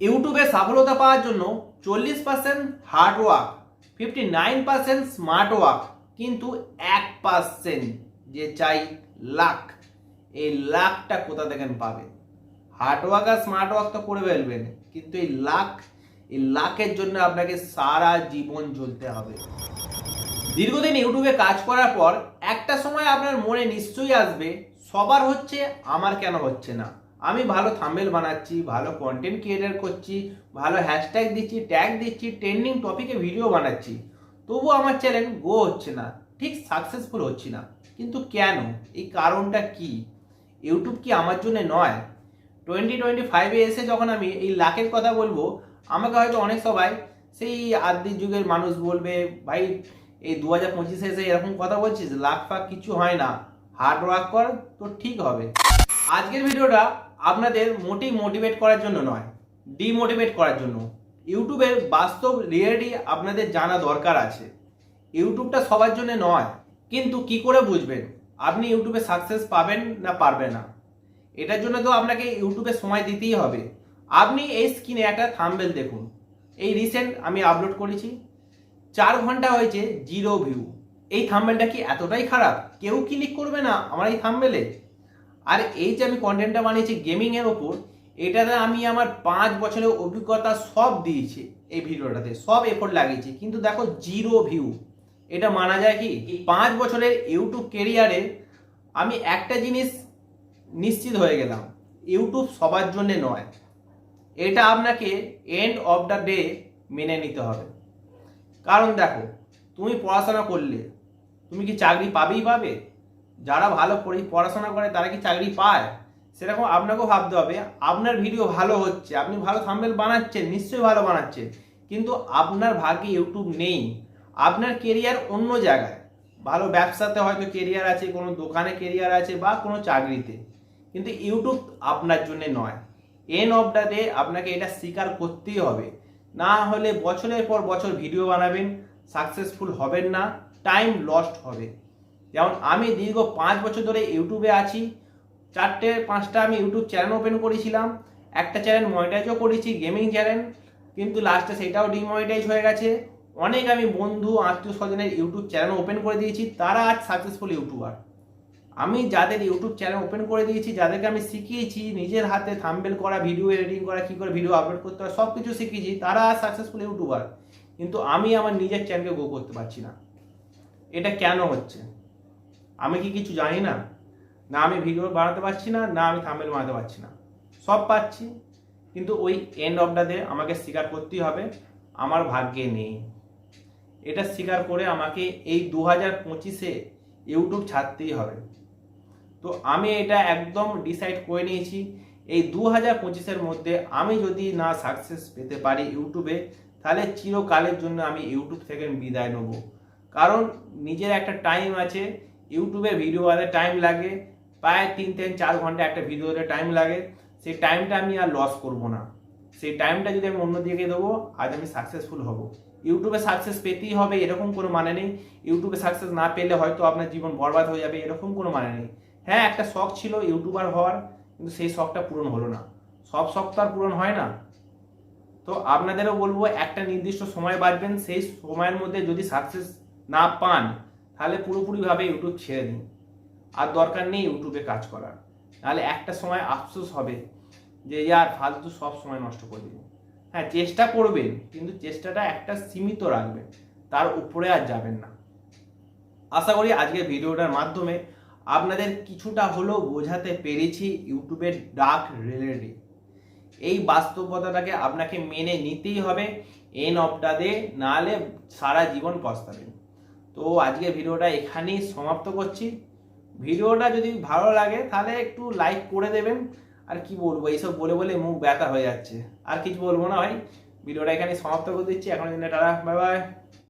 ইউটিউবে সফলতা পাওয়ার জন্য চল্লিশ percent hard work fifty nine percent smart work কিন্তু এক পার্সেন্ট যে চাই লাক এই লাখটা কোথা থেকে পাবে? হার্ড ওয়ার্ক আর স্মার্ট ওয়ার্ক তো করে ফেলবেন কিন্তু এই লাখ এই লাখের জন্য আপনাকে সারা জীবন চলতে হবে। দীর্ঘদিন ইউটিউবে কাজ করার পর একটা সময় আপনার মনে নিশ্চয়ই আসবে, সবার হচ্ছে আমার কেন হচ্ছে না। আমি ভালো থাম্বেল বানাচ্ছি, ভালো কন্টেন্ট ক্রিয়েটার করছি, ভালো হ্যাশট্যাগ দিচ্ছি ট্যাগ দিচ্ছি ট্রেন্ডিং টপিকে ভিডিও বানাচ্ছি। তবুও আমার চ্যানেল গো হচ্ছে না, ঠিক সাকসেসফুল হচ্ছি না। কিন্তু কেন? এই কারণটা কি? ইউটিউব কি আমার জন্য নয়? টোয়েন্টি টোয়েন্টি ফাইভে এসে যখন আমি এই লাখের কথা বলব, আমাকে হয়তো অনেক সবাই সেই আদি যুগের মানুষ বলবে, ভাই, এই দু হাজার পঁচিশে এসে এরকম কথা বলছিস, লাখ ফাখ কিছু হয় না। হার্ড ওয়ার্ক কর, তো ঠিক হবে। আজকের ভিডিওটা আপনাদের মোটেই মোটিভেট করার জন্য নয় ডিমোটিভেট করার জন্য। ইউটিউবের বাস্তব রিয়েলিটি আপনাদের জানা দরকার আছে। ইউটিউবটা সবার জন্য নয়, কিন্তু কি করে বুঝবেন? আপনি ইউটিউবে সাকসেস পাবেন না পারবেন না। এটার জন্য তো আপনাকে ইউটিউবে সময় দিতেই হবে। আপনি এই স্ক্রিনে একটা থাম্বেল দেখুন। এই রিসেন্ট আমি আপলোড করেছি। চার ঘণ্টা হয়েছে জিরো ভিউ এই থাম্বেলটা কি এতটাই খারাপ? কেউ ক্লিক করবে না আমার এই থাম্বেলে আর এই যে আমি কন্টেন্টটা বানিয়েছি গেমিংয়ের ওপর, এটাতে আমি আমার পাঁচ বছরের অভিজ্ঞতা সব দিয়েছি এই ভিডিওটাতে, সব এফোর্ট লাগিয়েছি। কিন্তু দেখো জিরো ভিউ এটা মানা যায় কি? পাঁচ বছরের ইউটিউব কেরিয়ারে আমি একটা জিনিস নিশ্চিত হয়ে গেলাম, ইউটিউব সবার জন্য নয়। এটা আপনাকে এন্ড অফ দ্য ডে মেনে নিতে হবে। কারণ দেখো, তুমি পড়াশোনা করলে, তুমি কি চাকরি পাবেই পাবে? যারা ভালো পড়ি, পড়াশোনা করে, তারা কি চাকরি পায়? সেরকম আপনাকেও ভাবতে হবে, আপনার ভিডিও ভালো হচ্ছে, আপনি ভালো থাম্বেল বানাচ্ছেন, নিশ্চয়ই ভালো বানাচ্ছেন, কিন্তু আপনার ভাগ্যে ইউটিউব নেই, আপনার কেরিয়ার অন্য জায়গায়। ভালো ব্যবসাতে হয়তো কেরিয়ার আছে, কোনো দোকানে কেরিয়ার আছে বা কোনো চাকরিতে, কিন্তু ইউটিউব আপনার জন্য নয়। এন অফ দ্য ডে আপনাকে এটা স্বীকার করতেই হবে। না হলে বছরের পর বছর ভিডিও বানাবেন সাকসেসফুল হবেন না টাইম লস্ট হবে। যেমন আমি দীর্ঘ পাঁচ বছর ধরে ইউটিউবে আছি, চারটে, পাঁচটা আমি ইউটিউব চ্যানেল ওপেন করেছিলাম, একটা চ্যানেল মনিটাইজও করেছি গেমিং চ্যানেল কিন্তু লাস্টে সেটাও ডিমনিটাইজ হয়ে গেছে। অনেক আমি বন্ধু, আত্মীয় স্বজনের ইউটিউব চ্যানেল ওপেন করে দিয়েছি, তারা আজ সাকসেসফুল ইউটিউবার। আমি যাদের ইউটিউব চ্যানেল ওপেন করে দিয়েছি, যাদেরকে আমি শিখিয়েছি, নিজের হাতে থাম্বেল করা ভিডিও এডিটিং করা, কী করে ভিডিও আপলোড করতে হয় সব কিছু শিখিয়েছি, তারা আজ সাকসেসফুল ইউটিউবার। কিন্তু আমি আমার নিজের চ্যানেলকে গ্রো করতে পারছি না। এটা কেন হচ্ছে? আমি কি কিছু জানি না? না আমি ভিডিও বাড়াতে পারছি না না আমি থামেল বানাতে পারছি না। সব পাচ্ছি, কিন্তু ওই এন্ড অফ দ্য আমাকে স্বীকার করতেই হবে, আমার ভাগ্যে নেই। এটা স্বীকার করে আমাকে এই দু হাজার পঁচিশে ইউটিউব ছাড়তেই হবে। তো আমি এটা একদম ডিসাইড করে নিয়েছি, এই দু হাজার পঁচিশের মধ্যে আমি যদি না সাকসেস পেতে পারি ইউটিউবে তাহলে চিরকালের জন্য আমি ইউটিউব থেকে বিদায় নেব। কারণ নিজের একটা টাইম আছে ইউটিউবে ভিডিও বানাতে টাইম লাগে। প্রায় তিন তিন চার ঘণ্টা একটা ভিডিওতে টাইম লাগে। সেই টাইমটা আমি আর লস করব না। সেই টাইমটা যদি আমি অন্যদিকে দেবো, আজ আমি সাকসেসফুল হব। ইউটিউবে সাকসেস পেতেই হবে, এরকম কোনো মানে নেই। ইউটিউবে সাকসেস না পেলে হয়তো আপনার জীবন বরবাদ হয়ে যাবে, এরকম কোনো মানে নেই। হ্যাঁ একটা শখ ছিল ইউটিউবার হওয়ার, কিন্তু সেই শখটা পূরণ হলো না। সব শখ তো আর পূরণ হয় না। তো আপনাদেরও বলব, একটা নির্দিষ্ট সময় বাঁচবেন। সেই সময়ের মধ্যে যদি সাকসেস না পান তাহলে পুরোপুরিভাবে ইউটিউব ছেড়ে দিন। আর দরকার নেই ইউটিউবে কাজ করার। নাহলে একটা সময় আফসোস হবে যে, ইয়ার, ফালতু সব সময় নষ্ট করে দিন হ্যাঁ চেষ্টা করবেন, কিন্তু চেষ্টাটা একটা সীমিত রাখবেন। তার উপরে আর যাবেন না। আশা করি আজকের ভিডিওটার মাধ্যমে আপনাদের কিছুটা হলেও বোঝাতে পেরেছি ইউটিউবের ডার্ক রিয়েলিটি এই বাস্তবতাটাকে আপনাকে মেনে নিতেই হবে এন অফটা দে নাহলে সারা জীবন পস্তাবেন। তো আজকে ভিডিওটা এখানেই সমাপ্ত করছি। ভিডিওটা যদি ভালো লাগে, তাহলে একটু লাইক করে দেবেন। আর কি বলব, এইসব বলে বলে মুখ ব্যথা হয়ে যাচ্ছে। আর কিছু বলব না ভাই। ভিডিওটা এখানে সমাপ্ত করে দিচ্ছি। এখন টাটা, বাই বাই।